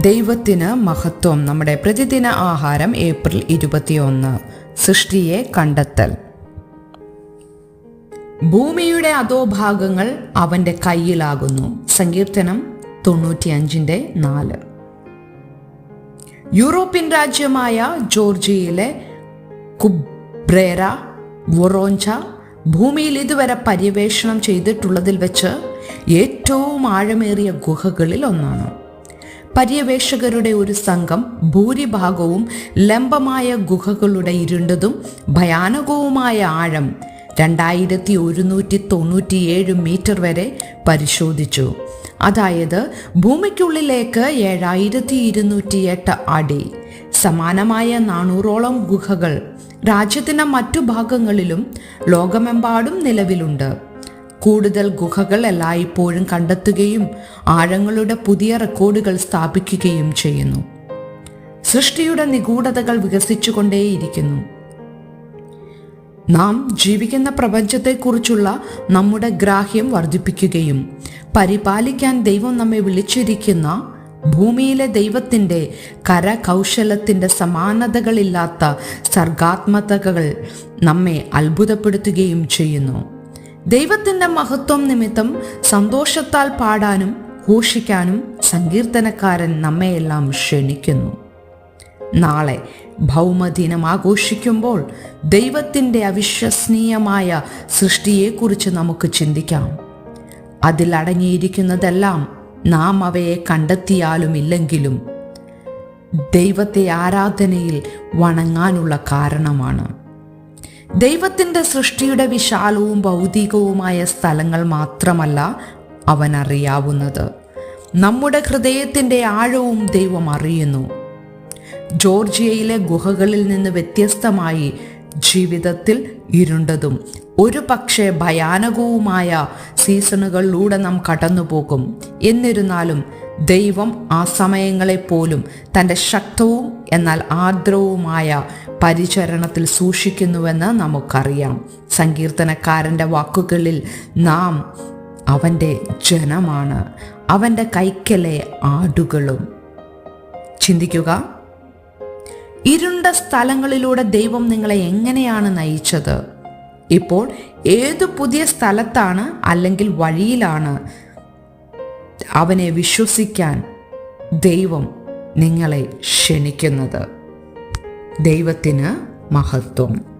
ദൈവത്തിന് മഹത്വം. നമ്മുടെ പ്രതിദിന ആഹാരം ഏപ്രിൽ ഇരുപത്തിയൊന്ന്. സൃഷ്ടിയെ കണ്ടെത്തൽ. ഭൂമിയുടെ അധോഭാഗങ്ങൾ അവന്റെ കയ്യിലാകുന്നു സങ്കീർത്തനം തൊണ്ണൂറ്റിയഞ്ചിന്റെ നാല്. യൂറോപ്യൻ രാജ്യമായ ജോർജിയയിലെ കുബ്രേര വൊറോഞ്ച ഭൂമിയിൽ ഇതുവരെ പര്യവേഷണം ചെയ്തിട്ടുള്ളതിൽ വെച്ച് ഏറ്റവും ആഴമേറിയ ഗുഹകളിൽ ഒന്നാണ്. പര്യവേഷകരുടെ ഒരു സംഘം ഭൂരിഭാഗവും ലംബമായ ഗുഹകളുടെ ഇരുണ്ടതും ഭയാനകവുമായ ആഴം രണ്ടായിരത്തി ഒരുന്നൂറ്റി തൊണ്ണൂറ്റിയേഴ് മീറ്റർ വരെ പരിശോധിച്ചു. അതായത് ഭൂമിക്കുള്ളിലേക്ക് ഏഴായിരത്തി ഇരുന്നൂറ്റി എട്ട് അടി. സമാനമായ നാനൂറോളം ഗുഹകൾ രാജ്യത്തിന്റെ മറ്റു ഭാഗങ്ങളിലും ലോകമെമ്പാടും നിലവിലുണ്ട്. കൂടുതൽ ഗുഹകൾ എല്ലായ്പ്പോഴും കണ്ടെത്തുകയും ആഴങ്ങളുടെ പുതിയ റെക്കോർഡുകൾ സ്ഥാപിക്കുകയും ചെയ്യുന്നു. സൃഷ്ടിയുടെ നിഗൂഢതകൾ വികസിച്ചുകൊണ്ടേയിരിക്കുന്നു. നാം ജീവിക്കുന്ന പ്രപഞ്ചത്തെക്കുറിച്ചുള്ള നമ്മുടെ ഗ്രാഹ്യം വർദ്ധിപ്പിക്കുകയും പരിപാലിക്കാൻ ദൈവം നമ്മെ വിളിച്ചിരിക്കുന്ന ഭൂമിയിലെ ദൈവത്തിന്റെ കരകൗശലത്തിന്റെ സമാനതകളില്ലാത്ത സർഗാത്മകതകൾ നമ്മെ അത്ഭുതപ്പെടുത്തുകയും ചെയ്യുന്നു. ദൈവത്തിന്റെ മഹത്വം നിമിത്തം സന്തോഷത്താൽ പാടാനും ഘോഷിക്കാനും സങ്കീർത്തനക്കാരൻ നമ്മയെല്ലാം ക്ഷണിക്കുന്നു. നാളെ ഭൗമദിനം ആഘോഷിക്കുമ്പോൾ ദൈവത്തിന്റെ അവിശ്വസനീയമായ സൃഷ്ടിയെക്കുറിച്ച് നമുക്ക് ചിന്തിക്കാം. അതിലടങ്ങിയിരിക്കുന്നതെല്ലാം നാം അവയെ കണ്ടെത്തിയാലും ഇല്ലെങ്കിലും ദൈവത്തെ ആരാധനയിൽ വണങ്ങാനുള്ള കാരണമാണ്. ദൈവത്തിന്റെ സൃഷ്ടിയുടെ വിശാലവും ഭൗതികവുമായ സ്ഥലങ്ങൾ മാത്രമല്ല അവൻ അറിയാവുന്നത് നമ്മുടെ ഹൃദയത്തിന്റെ ആഴവും ദൈവം അറിയുന്നു. ജോർജിയയിലെ ഗുഹകളിൽ നിന്ന് വ്യത്യസ്തമായി ജീവിതത്തിൽ ഇരുണ്ടതും ഒരു പക്ഷേ ഭയാനകവുമായ സീസണുകളിലൂടെ നാം കടന്നുപോകും. എന്നിരുന്നാലും ദൈവം ആ സമയങ്ങളെപ്പോലും തന്റെ ശക്തവും എന്നാൽ ആർദ്രവുമായ പരിചരണത്തിൽ സൂക്ഷിക്കുന്നുവെന്ന് നമുക്കറിയാം. സങ്കീർത്തനക്കാരന്റെ വാക്കുകളിൽ നാം അവന്റെ ജനമാണ് അവന്റെ കൈക്കലെ ആടുകളും. ചിന്തിക്കുക ഇരുണ്ട സ്ഥലങ്ങളിലൂടെ ദൈവം നിങ്ങളെ എങ്ങനെയാണ് നയിച്ചത്? ഇപ്പോൾ ഏതു പുതിയ സ്ഥലത്താണ് അല്ലെങ്കിൽ വഴിയിലാണ് അവനെ വിശ്വസിക്കാൻ ദൈവം നിങ്ങളെ ക്ഷണിക്കുന്നത്. ദൈവത്തിന് മഹത്വം.